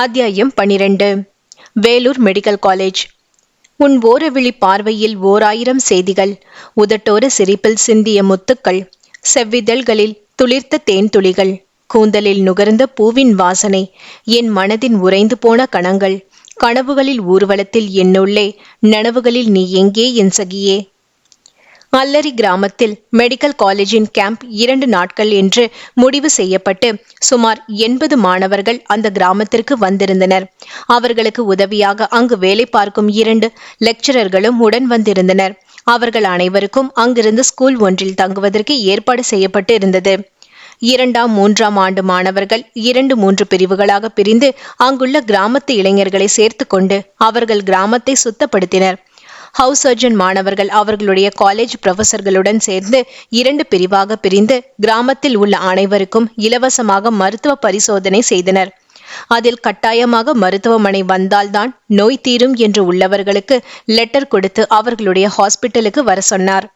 அத்தியாயம் பனிரெண்டு. Vellore medical college. உன் ஓரவிழி பார்வையில் ஓர் ஆயிரம் செய்திகள். உதட்டோர சிரிப்பில் சிந்திய முத்துக்கள். செவ்விதழ்களில் துளிர்த்த தேன் துளிகள் கூந்தலில் நுகர்ந்த பூவின் வாசனை. என் மனதின் உறைந்து போன கணங்கள். கனவுகளில் ஊர்வலத்தில் என்னுள்ளே. நனவுகளில் நீ எங்கே என் சகியே? அல்லரி கிராமத்தில் மெடிக்கல் காலேஜின் கேம்ப் இரண்டு நாட்கள் என்று முடிவு செய்யப்பட்டு சுமார் எண்பது மாணவர்கள் அந்த கிராமத்திற்கு வந்திருந்தனர். அவர்களுக்கு உதவியாக அங்கு வேலை பார்க்கும் இரண்டு லெக்சரர்களும் உடன் வந்திருந்தனர். அவர்கள் அனைவருக்கும் அங்கிருந்து ஸ்கூல் ஒன்றில் தங்குவதற்கு ஏற்பாடு செய்யப்பட்டு இருந்தது. இரண்டாம் மூன்றாம் ஆண்டு மாணவர்கள் இரண்டு மூன்று பிரிவுகளாக பிரிந்து அங்குள்ள கிராமத்து இளைஞர்களை சேர்த்து கொண்டு அவர்கள் கிராமத்தை சுத்தப்படுத்தினர். ஹவுஸ் சர்ஜன் மாணவர்கள் அவர்களுடைய காலேஜ் ப்ரொஃபசர்களுடன் சேர்ந்து இரண்டு பிரிவாக பிரிந்து கிராமத்தில் உள்ள அனைவருக்கும் இலவசமாக மருத்துவ பரிசோதனை செய்தனர். அதில் கட்டாயமாக மருத்துவமனை வந்தால்தான் நோய் தீரும் என்று உள்ளவர்களுக்கு லெட்டர் கொடுத்து அவர்களுடைய ஹாஸ்பிட்டலுக்கு வர சொன்னார்.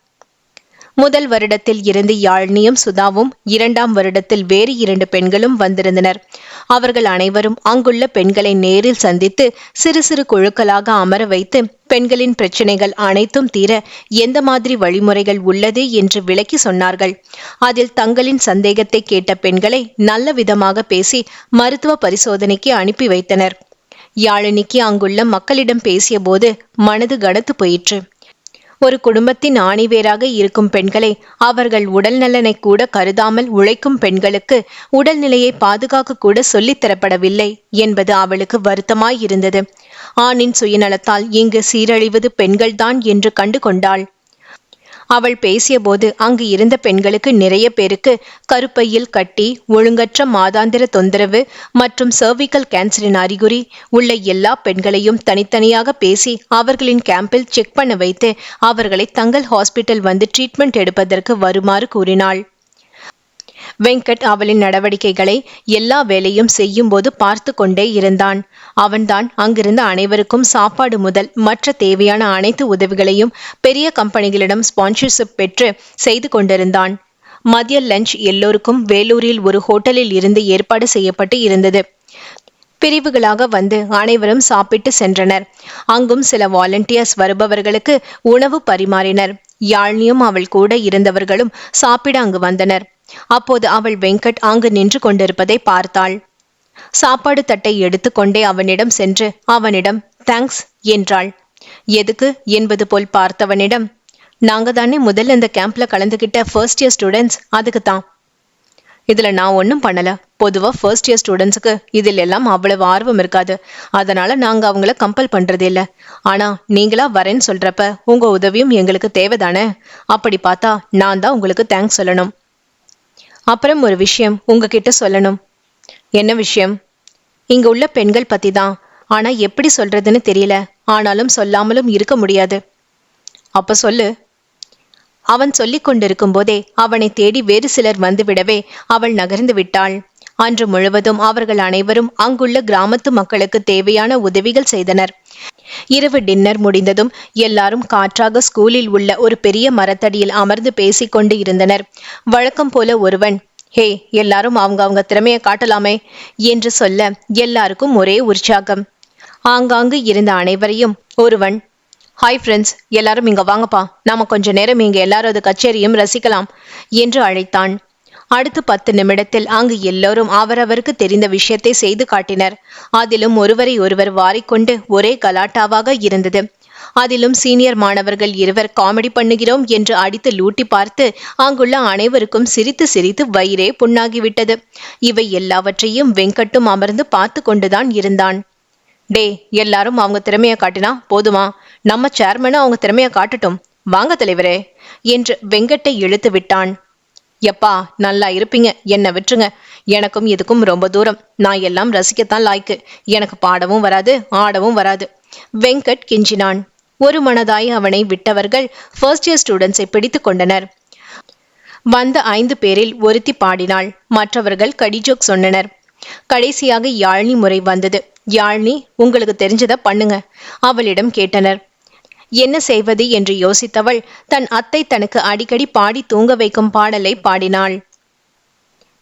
முதல் வருடத்தில் இருந்து யாழ்னியும் சுதாவும் இரண்டாம் வருடத்தில் வேறு இரண்டு பெண்களும் வந்திருந்தனர். அவர்கள் அனைவரும் அங்குள்ள பெண்களை நேரில் சந்தித்து சிறு சிறு குழுக்களாக அமர வைத்து பெண்களின் பிரச்சனைகள் அனைத்தும் தீர எந்த மாதிரி வழிமுறைகள் உள்ளது என்று விளக்கி சொன்னார்கள். அதில் தங்களின் சந்தேகத்தை கேட்ட பெண்களை நல்ல விதமாக பேசி மருத்துவ பரிசோதனைக்கு அனுப்பி வைத்தனர். யாழினிக்கு அங்குள்ள மக்களிடம் பேசியபோது மனது கனத்து போயிற்று. ஒரு குடும்பத்தின் ஆணிவேராக இருக்கும் பெண்களே அவர்கள் உடல் நலனை கூட கருதாமல் உழைக்கும் பெண்களுக்கு உடல்நிலையை பாதுகாக்க கூட சொல்லித் தரப்படவில்லை என்பது அவளுக்கு வருத்தமாயிருந்தது ஆணின் சுயநலத்தால் இங்கு சீரழிவது பெண்கள்தான் என்று கண்டு கொண்டாள் அவள் பேசியபோது அங்கு இருந்த பெண்களுக்கு நிறைய பேருக்கு கருப்பையில் கட்டி ஒழுங்கற்ற மாதாந்திர தொந்தரவு மற்றும் சர்விக்கல் கேன்சரின் அறிகுறி உள்ள எல்லா பெண்களையும் தனித்தனியாக பேசி அவர்களின் கேம்பில் செக் பண்ண வைத்து அவர்களை தங்கள் ஹாஸ்பிட்டல் வந்து ட்ரீட்மெண்ட் எடுப்பதற்கு வருமாறு கூறினாள். வெங்கட் அவளின் நடவடிக்கைகளை எல்லா வேலையும் செய்யும் போது பார்த்து கொண்டே இருந்தான். அவன்தான் அங்கிருந்த அனைவருக்கும் சாப்பாடு முதல் மற்ற தேவையான அனைத்து உதவிகளையும் பெரிய கம்பெனிகளிடம் ஸ்பான்சர்ஷிப் பெற்று செய்து கொண்டிருந்தான். மதிய லஞ்ச் எல்லோருக்கும் வேலூரில் ஒரு ஹோட்டலில் இருந்து ஏற்பாடு செய்யப்பட்டு இருந்தது. பிரிவுகளாக வந்து அனைவரும் சாப்பிட்டு சென்றனர். அங்கும் சில வாலண்டியர்ஸ் வருபவர்களுக்கு உணவு பரிமாறினர். யாழ்னியும் அவள் கூட இருந்தவர்களும் சாப்பிட அங்கு வந்தனர். அப்போது அவள் வெங்கட் அங்கு நின்று கொண்டிருப்பதை பார்த்தாள். சாப்பாடு தட்டை எடுத்துக்கொண்டே அவனிடம் சென்று அவனிடம் தேங்க்ஸ் என்றாள். எதுக்கு? என்பது போல் பார்த்தவனிடம் நாங்க தானே முதல்ல இந்த கேம்ப்ல கலந்துகிட்ட ஃபர்ஸ்ட் இயர் ஸ்டூடெண்ட்ஸ் அதுக்கு தான். இதுல நான் ஒன்றும் பண்ணல. பொதுவா ஃபர்ஸ்ட் இயர் ஸ்டூடெண்ட்ஸுக்கு இதில் எல்லாம் அவ்வளவு ஆர்வம் இருக்காது. அதனால நாங்க அவங்கள கம்பல் பண்றது இல்ல. ஆனா நீங்களா வரேன்னு சொல்றப்ப உங்க உதவியும் எங்களுக்கு தேவைதானே? அப்படி பார்த்தா நான் தான் உங்களுக்கு தேங்க்ஸ் சொல்லணும். அப்புறம் ஒரு விஷயம் உங்ககிட்ட சொல்லணும். என்ன விஷயம்? இங்க உள்ள பெண்கள் பத்தி தான் ஆனா எப்படி சொல்றதுன்னு தெரியல. ஆனாலும் சொல்லாமலும் இருக்க முடியாது. அப்ப சொல்லு. அவன் சொல்லிக் கொண்டிருக்கும் போதே அவனை தேடி வேறு சிலர் வந்துவிடவே அவள் நகர்ந்து விட்டாள். அன்று முழுவதும் அவர்கள் அனைவரும் அங்குள்ள கிராமத்து மக்களுக்கு தேவையான உதவிகள் செய்தனர். இரவு டின்னர் முடிந்ததும் எல்லாரும் காற்றாக ஸ்கூலில் உள்ள ஒரு பெரிய மரத்தடியில் அமர்ந்து பேசிக்கொண்டு இருந்தனர். வழக்கம் போல ஒருவன் ஹே எல்லாரும் அவங்க அவங்க திறமையை காட்டலாமே என்று சொல்ல எல்லாருக்கும் ஒரே உற்சாகம். ஆங்காங்கு இருந்த அனைவரையும் ஒருவன் ஹாய் ஃப்ரெண்ட்ஸ் எல்லாரும் இங்க வாங்கப்பா. நாம கொஞ்ச நேரம் இங்க எல்லாரது கச்சேரியும் ரசிக்கலாம் என்று அழைத்தான். அடுத்து பத்து நிமிடத்தில் அங்கு எல்லோரும் அவரவருக்கு தெரிந்த விஷயத்தை செய்து காட்டினர். அதிலும் ஒருவரை ஒருவர் வாரிக்கொண்டு ஒரே கலாட்டாவாக இருந்தது. அதிலும் சீனியர் மாணவர்கள் இருவர் காமெடி பண்ணுகிறோம் என்று அடித்து லூட்டி பார்த்து அங்குள்ள அனைவருக்கும் சிரித்து சிரித்து வயிறே புண்ணாகிவிட்டது. இவை எல்லாவற்றையும் வெங்கட்டும் அமர்ந்து பார்த்து கொண்டுதான் இருந்தான். டே எல்லாரும் அவங்க திறமையை காட்டினா போதுமா? நம்ம சேர்மனும் அவங்க திறமையை காட்டட்டும். வாங்க தலைவரே என்று வெங்கட்டை இழுத்து விட்டான். எப்பா நல்லா இருப்பீங்க. என்ன விட்டுருங்க. எனக்கும் இதுக்கும் ரொம்ப தூரம். நான் எல்லாம் ரசிக்கத்தான் லாய்க்கு. எனக்கு பாடவும் வராது ஆடவும் வராது. வெங்கட் கெஞ்சினான். ஒரு மனதாய் அவனை விட்டவர்கள் ஃபர்ஸ்ட் இயர் ஸ்டூடெண்ட்ஸை பிடித்து கொண்டனர். வந்த ஐந்து பேரில் ஒருத்தி பாடினாள். மற்றவர்கள் கடிஜோக் சொன்னனர். கடைசியாக யாழ்னி முறை வந்தது. யாழ்னி உங்களுக்கு தெரிஞ்சதை பண்ணுங்க. அவளிடம் கேட்டனர். என்ன செய்வது என்று யோசித்தவள் தன் அத்தை தனக்கு அடிக்கடி பாடி தூங்க வைக்கும் பாடலை பாடினாள்.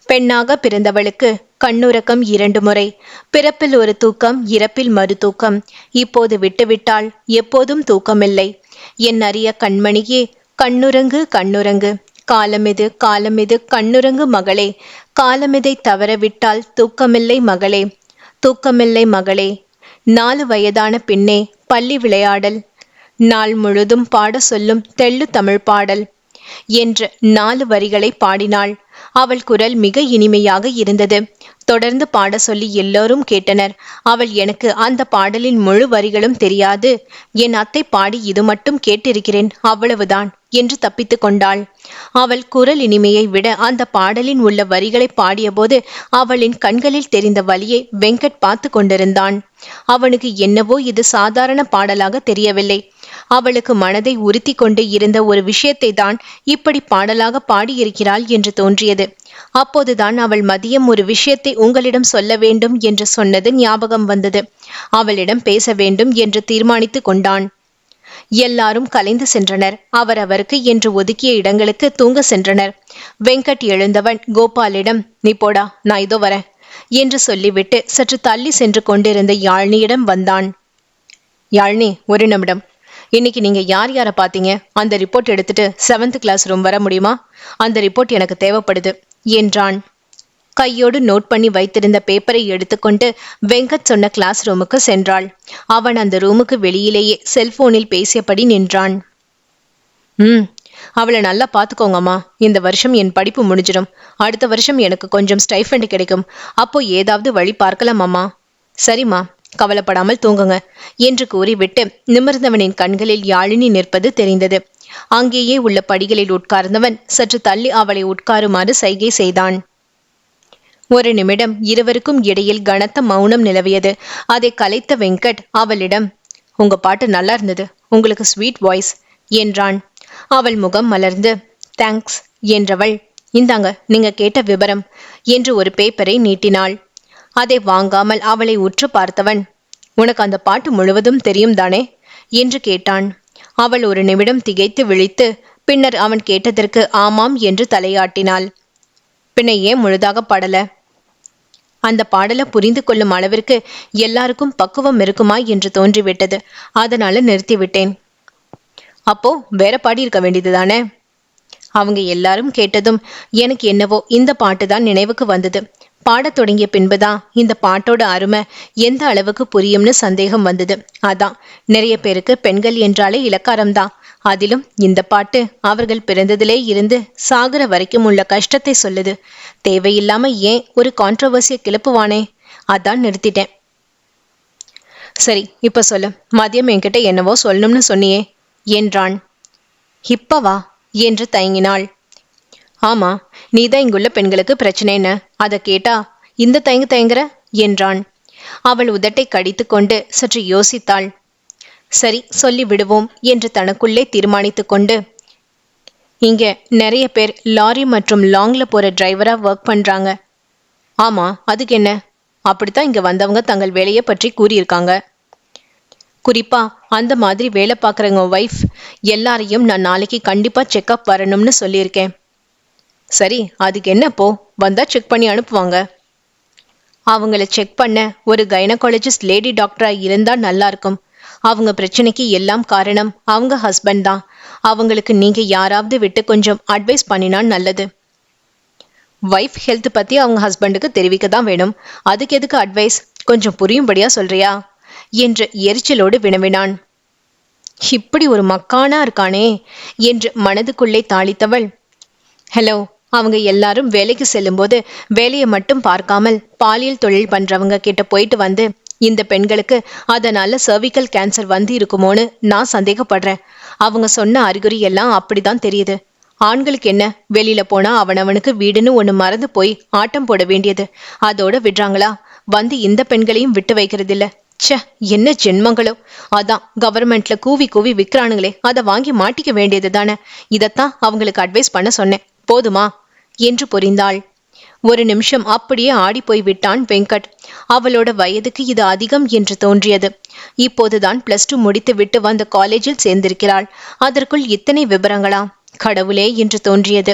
பெண்ணாக பிறந்தவளுக்கு கண்ணுறக்கம் இரண்டு முறை பிறப்பில் ஒரு தூக்கம் இறப்பில் மறு தூக்கம். இப்போது விட்டுவிட்டால் எப்போதும் தூக்கமில்லை. என் அரிய கண்மணியே கண்ணுறங்கு கண்ணுறங்கு. காலமிது காலமிது கண்ணுறங்கு மகளே. காலமிதை தவறவிட்டால் தூக்கமில்லை மகளே. தூக்கமில்லை மகளே. நாலு வயதான பின்னே பள்ளி விளையாடல் நாள் முழுதும் பாட சொல்லும் தெள்ளு தமிழ் பாடல் என்று நாலு வரிகளை பாடினாள். அவள் குரல் மிக இனிமையாக இருந்தது. தொடர்ந்து பாட சொல்லி எல்லோரும் கேட்டனர். அவள் எனக்கு அந்த பாடலின் முழு வரிகளும் தெரியாது. என் அத்தை பாடி இது மட்டும் கேட்டிருக்கிறேன் அவ்வளவுதான் என்று தப்பித்து கொண்டாள். அவள் குரல் இனிமையை விட அந்த பாடலின் உள்ள வரிகளை பாடியபோது அவளின் கண்களில் தெரிந்த வலியை வெங்கட் பார்த்து கொண்டிருந்தான். அவனுக்கு என்னவோ இது சாதாரண பாடலாக தெரியவில்லை. அவளுக்கு மனதை உறுத்தி கொண்டு இருந்த ஒரு விஷயத்தை தான் இப்படி பாடலாக பாடியிருக்கிறாள் என்று தோன்றியது. அப்போதுதான் அவள் மதியம் ஒரு விஷயத்தை உங்களிடம் சொல்ல வேண்டும் என்று சொன்னது ஞாபகம் வந்தது. அவளிடம் பேச வேண்டும் என்று தீர்மானித்து கொண்டான். எல்லாரும் கலைந்து சென்றனர். அவரவருக்கு என்று ஒதுக்கிய இடங்களுக்கு தூங்க சென்றனர். வெங்கட் எழுந்தவன் கோபாலிடம் நீ போடா நான் இதோ வரேன் என்று சொல்லிவிட்டு சற்று தள்ளி சென்று கொண்டிருந்த யாழ்னியிடம் வந்தான். யாழ்னி ஒரு நிமிடம். இன்னைக்கு நீங்க யார் யாரை பார்த்தீங்க? அந்த ரிப்போர்ட் எடுத்துட்டு செவன்த் கிளாஸ் ரூம் வர முடியுமா? அந்த ரிப்போர்ட் எனக்கு தேவைப்படுது என்றான். கையோடு நோட் பண்ணி வைத்திருந்த பேப்பரை எடுத்துக்கொண்டு வெங்கட் சொன்ன கிளாஸ் ரூமுக்கு சென்றாள். அவன் அந்த ரூமுக்கு வெளியிலேயே செல்போனில் பேசியபடி நின்றான். ம் அவளை நல்லா பார்த்துக்கோங்கம்மா. இந்த வருஷம் என் படிப்பு முடிஞ்சிடும். அடுத்த வருஷம் எனக்கு கொஞ்சம் ஸ்டைஃபண்ட் கிடைக்கும். அப்போ ஏதாவது வழி பார்க்கலாமாம்மா? சரிம்மா. கவலைப்படாமல் தூங்குங்க என்று கூறிவிட்டு நிமிர்ந்தவனின் கண்களில் யாழினி நிற்பது தெரிந்தது. அங்கேயே உள்ள படிகளில் உட்கார்ந்தவன் சற்று தள்ளி அவளை உட்காருமாறு சைகை செய்தான். ஒரு நிமிடம் இருவருக்கும் இடையில் கனத்த மௌனம் நிலவியது. அதை கலைத்த வெங்கட் அவளிடம் உங்க பாட்டு நல்லா இருந்தது. உங்களுக்கு ஸ்வீட் வாய்ஸ் என்றான். அவள் முகம் மலர்ந்து தேங்க்ஸ் என்றவள் இந்தாங்க நீங்க கேட்ட விவரம் என்று ஒரு பேப்பரை நீட்டினாள். அதை வாங்காமல் அவளை உற்று பார்த்தவன். உனக்கு அந்த பாட்டு முழுவதும் தெரியும் தானே? என்று கேட்டான். அவள் ஒரு நிமிடம் திகைத்து விழித்து பின்னர் அவன் கேட்டதற்கு ஆமாம் என்று தலையாட்டினாள். பின்ன ஏன் முழுதாக பாடல? அந்த பாடலை புரிந்து கொள்ளும் அளவிற்கு எல்லாருக்கும் பக்குவம் இருக்குமா? என்று தோன்றிவிட்டது. அதனால நிறுத்திவிட்டேன். அப்போ வேற பாடி இருக்க வேண்டியதுதானே அவங்க எல்லாரும் கேட்டதும் எனக்கு என்னவோ இந்த பாட்டு தான் நினைவுக்கு வந்தது. பாடத் தொடங்கிய பின்புதான் இந்த பாட்டோட அருமை எந்த அளவுக்கு புரியும்னு சந்தேகம் வந்தது. அதான் நிறைய பேருக்கு பெண்கள் என்றாலே இலக்காரம்தான் அதிலும் இந்த பாட்டு அவர்கள் பிறந்ததிலே இருந்து சாகுற வரைக்கும் உள்ள கஷ்டத்தை சொல்லுது. தேவையில்லாம ஏன் ஒரு கான்ட்ரவர்சியை கிளப்புவானே? அதான் நிறுத்திட்டேன். சரி இப்ப சொல்லு. மதியம் என்கிட்ட என்னவோ சொல்லணும்னு சொன்னியே. என்றான். இப்பவா? என்று தயங்கினாள். ஆமா நீதான் இங்குள்ள பெண்களுக்கு பிரச்சனை என்ன அதை கேட்டா இந்த தயங்கு தயங்குற? என்றான். அவள் உதட்டை கடித்து கொண்டு சற்று யோசித்தாள். சரி சொல்லி விடுவோம் என்று தனக்குள்ளே தீர்மானித்து கொண்டு இங்க நிறைய பேர் லாரி மற்றும் லாங்ல போற டிரைவரா ஒர்க் பண்றாங்க. ஆமா அதுக்கு என்ன? அப்படித்தான் இங்க வந்தவங்க தங்கள் வேலையை பற்றி கூறியிருக்காங்க. குறிப்பா அந்த மாதிரி வேலை பார்க்குறவங்க ஒய்ஃப் எல்லாரையும் நான் நாளைக்கு கண்டிப்பா செக்அப் வரணும்னு சொல்லியிருக்கேன். சரி அதுக்கு என்ன போ? வந்தா செக் பண்ணி அனுப்புவாங்க. அவங்கள செக் பண்ண ஒரு கைனகாலஜிஸ்ட் லேடி டாக்டரா இருந்தா நல்லா இருக்கும். அவங்க பிரச்சனைக்கு எல்லாம் காரணம் அவங்க ஹஸ்பண்ட் தான். அவங்களுக்கு நீங்க யாராவது விட்டு கொஞ்சம் அட்வைஸ் பண்ணினா நல்லது. ஒய்ஃப் ஹெல்த் பத்தி அவங்க ஹஸ்பண்டுக்கு தெரிவிக்க தான் வேணும். அதுக்கு எதுக்கு அட்வைஸ் கொஞ்சம் புரியும்படியா சொல்றியா? என்று எரிச்சலோடு வினவினான். இப்படி ஒரு மக்கானா இருக்கானே என்று மனதுக்குள்ளே தாளித்தவள். ஹலோ அவங்க எல்லாரும் வேலைக்கு செல்லும்போது வேலையை மட்டும் பார்க்காமல் பாலியல் தொழில் பண்றவங்க கிட்ட போயிட்டு வந்து இந்த பெண்களுக்கு அதனால சர்விக்கல் கேன்சர் வந்து இருக்குமோன்னு நான் சந்தேகப்படுறேன். அவங்க சொன்ன அறிகுறி எல்லாம் அப்படிதான் தெரியுது. ஆண்களுக்கு என்ன வெளியில போனா அவனவனுக்கு வீடுன்னு ஒண்ணு மறந்து போய் ஆட்டம் போட வேண்டியது. அதோட விடுறாங்களா? வந்து இந்த பெண்களையும் விட்டு வைக்கிறது இல்ல ச்சே என்ன ஜென்மங்களோ. அதான் கவர்மெண்ட்ல கூவி கூவி விக்கிறானுங்களே. அதை வாங்கி மாட்டிக்க வேண்டியது தானே இதைத்தான் அவங்களுக்கு அட்வைஸ் பண்ண சொன்னேன். போதுமா? என்று புரிந்தாள். ஒரு நிமிஷம் அப்படியே ஆடி விட்டான் வெங்கட். அவளோட வயதுக்கு இது அதிகம் என்று தோன்றியது. இப்போதுதான் பிளஸ் டூ முடித்து விட்டு வந்த காலேஜில் சேர்ந்திருக்கிறாள். அதற்குள் இத்தனை விவரங்களா கடவுளே என்று தோன்றியது.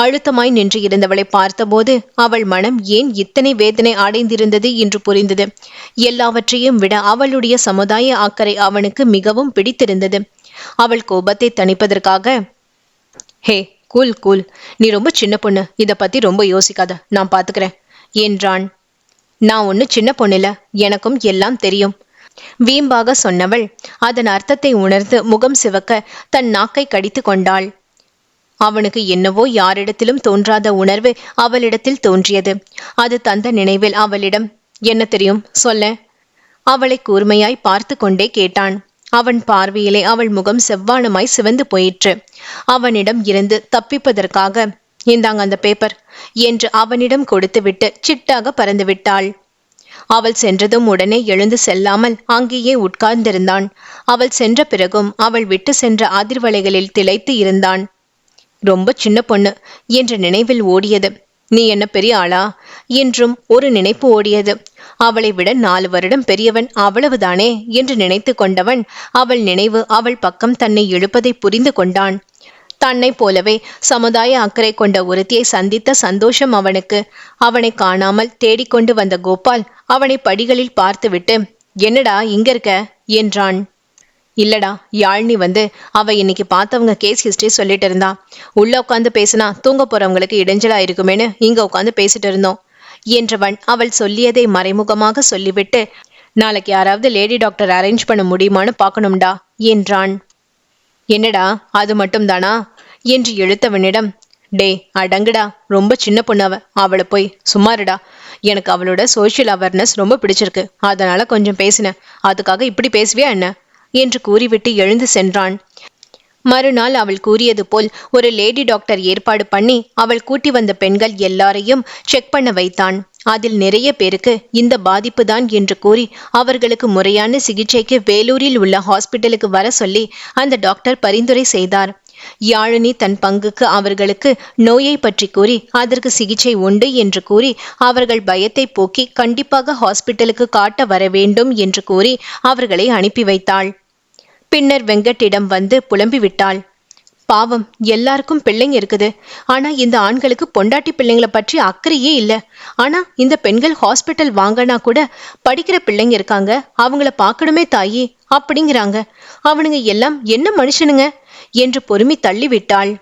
அழுத்தமாய் நின்று இருந்தவளை பார்த்தபோது அவள் மனம் ஏன் இத்தனை வேதனை அடைந்திருந்தது என்று புரிந்தது. எல்லாவற்றையும் விட அவளுடைய சமுதாய அக்கறை அவனுக்கு மிகவும் பிடித்திருந்தது. அவள் கோபத்தை தணிப்பதற்காக ஹே கூல் கூல். நீ ரொம்ப சின்ன பொண்ணு. இதை பத்தி ரொம்ப யோசிக்காத. நான் பாத்துக்கிறேன். என்றான். நான் ஒன்று சின்ன பொண்ணில எனக்கும் எல்லாம் தெரியும். வீம்பாக சொன்னவள் அதன் அர்த்தத்தை உணர்ந்து முகம் சிவக்க தன் நாக்கை கடித்து கொண்டாள். அவனுக்கு என்னவோ யாரிடத்திலும் தோன்றாத உணர்வு அவளிடத்தில் தோன்றியது. அது தந்த நினைவில் அவளிடம் என்ன தெரியும்? சொல்ல அவளை கூர்மையாய் பார்த்து கொண்டே கேட்டான். அவன் பார்வையிலே அவள் முகம் செவ்வானமாய் சிவந்து போயிற்று. அவனிடம் இருந்து தப்பிப்பதற்காக இந்தாங்க அந்த பேப்பர் என்று அவனிடம் கொடுத்துவிட்டு சிட்டாக பறந்து விட்டாள் அவள் சென்றதும் உடனே எழுந்து செல்லாமல் அங்கேயே உட்கார்ந்திருந்தான். அவள் சென்ற பிறகும் அவள் விட்டு சென்ற அதிர்வலைகளில் திளைத்து இருந்தான். ரொம்ப சின்ன பொண்ணு என்ற நினைவில் ஓடியது. நீ என்ன பெரிய ஆளா? என்றும் ஒரு நினைப்பு ஓடியது. அவளை விட நாலு வருடம் பெரியவன் அவ்வளவுதானே என்று நினைத்து கொண்டவன் அவள் நினைவு அவள் பக்கம் தன்னை இழுப்பதை புரிந்து கொண்டான். தன்னை போலவே சமுதாய அக்கறை கொண்ட ஒருத்தியை சந்தித்த சந்தோஷம் அவனுக்கு. அவனை காணாமல் தேடிக்கொண்டு வந்த கோபால் அவனை படிகளில் பார்த்துவிட்டு என்னடா இங்க இருக்க? என்றான். இல்லடா யாழ்னி வந்து அவ இன்னைக்கு பார்த்தவங்க கேஸ் ஹிஸ்டரி சொல்லிட்டு இருந்தா. உள்ள உட்காந்து பேசினா தூங்க போறவங்களுக்கு இடைஞ்சலா இருக்குமேனு இங்க உட்காந்து பேசிட்டு இருந்தோம். என்றவன் அவள் சொல்லியதை மறைமுகமாக சொல்லிவிட்டு நாளைக்கு யாராவது லேடி டாக்டர் அரேஞ்ச் பண்ண முடியுமான்னு பார்க்கணும்டா என்றான். என்னடா அது மட்டும் தானா என்று இழுத்தவனிடம் டே அடங்குடா ரொம்ப சின்ன பொண்ணு அவளை போய் சும்மாருடா. எனக்கு அவளோட சோஷியல் அவேர்னஸ் ரொம்ப பிடிச்சிருக்கு. அதனால கொஞ்சம் பேசினேன் அதுக்காக இப்படி பேசுவியா என்ன? என்று கூறிவிட்டு எழுந்து சென்றான். மறுநாள் அவள் கூறியது போல் ஒரு லேடி டாக்டர் ஏற்பாடு பண்ணி அவள் கூட்டி வந்த பெண்கள் எல்லாரையும் செக் பண்ண வைத்தான். அதில் நிறைய பேருக்கு இந்த பாதிப்பு தான் என்று கூறி அவர்களுக்கு முறையான சிகிச்சைக்கு வேலூரில் உள்ள ஹாஸ்பிட்டலுக்கு வர சொல்லி அந்த டாக்டர் பரிந்துரை செய்தார். யாழினி தன் பங்குக்கு அவர்களுக்கு நோயை பற்றி கூறி அதற்கு சிகிச்சை உண்டு என்று கூறி அவர்கள் பயத்தை போக்கி கண்டிப்பாக ஹாஸ்பிட்டலுக்கு காட்ட வர வேண்டும் என்று கூறி அவர்களை அனுப்பி வைத்தாள். பின்னர் வெங்கட்டிடம் வந்து புலம்பி விட்டாள் பாவம் எல்லாருக்கும் பிள்ளைங்க இருக்குது. ஆனா இந்த ஆண்களுக்கு பொண்டாட்டி பிள்ளைங்களை பற்றி அக்கறையே இல்ல. ஆனா இந்த பெண்கள் ஹாஸ்பிட்டல் வாங்கினா கூட படிக்கிற பிள்ளைங்க இருக்காங்க. அவங்கள பார்க்கணுமே தாயி அப்படிங்கிறாங்க. அவனுங்க எல்லாம் என்ன மனுஷனுங்க? என்று பொறுமி தள்ளிவிட்டாள்.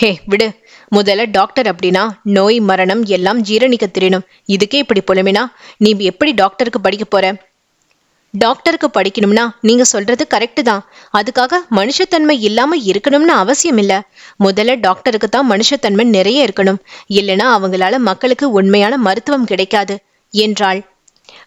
ஹே விடு. முதல்ல டாக்டர் அப்படின்னா நோய் மரணம் எல்லாம் ஜீரணிக்க தெரியணும் இதுக்கே இப்படி புலமினா நீ எப்படி டாக்டருக்கு படிக்க போற? டாக்டருக்கு படிக்கணும்னா நீங்க சொல்றது கரெக்டு தான். அதுக்காக மனுஷத்தன்மை இல்லாம இருக்கணும்னு அவசியம் இல்ல. முதல்ல டாக்டருக்கு தான் மனுஷத்தன்மை நிறைய இருக்கணும். இல்லைன்னா அவங்களால மக்களுக்கு உண்மையான மருத்துவம் கிடைக்காது என்றாள்.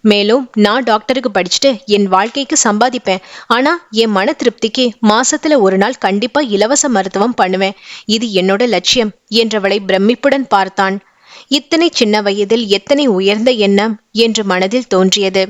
மேலும் நான் டாக்டருக்கு படிச்சுட்டு என் வாழ்க்கைக்கு சம்பாதிப்பேன். ஆனா என் மன திருப்திக்கு மாசத்துல ஒரு நாள் கண்டிப்பா இலவச மருத்துவம் பண்ணுவேன். இது என்னோட லட்சியம் என்றவளை பிரமிப்புடன் பார்த்தான். இத்தனை சின்ன வயதில் எத்தனை உயர்ந்த எண்ணம் என்று மனதில் தோன்றியது.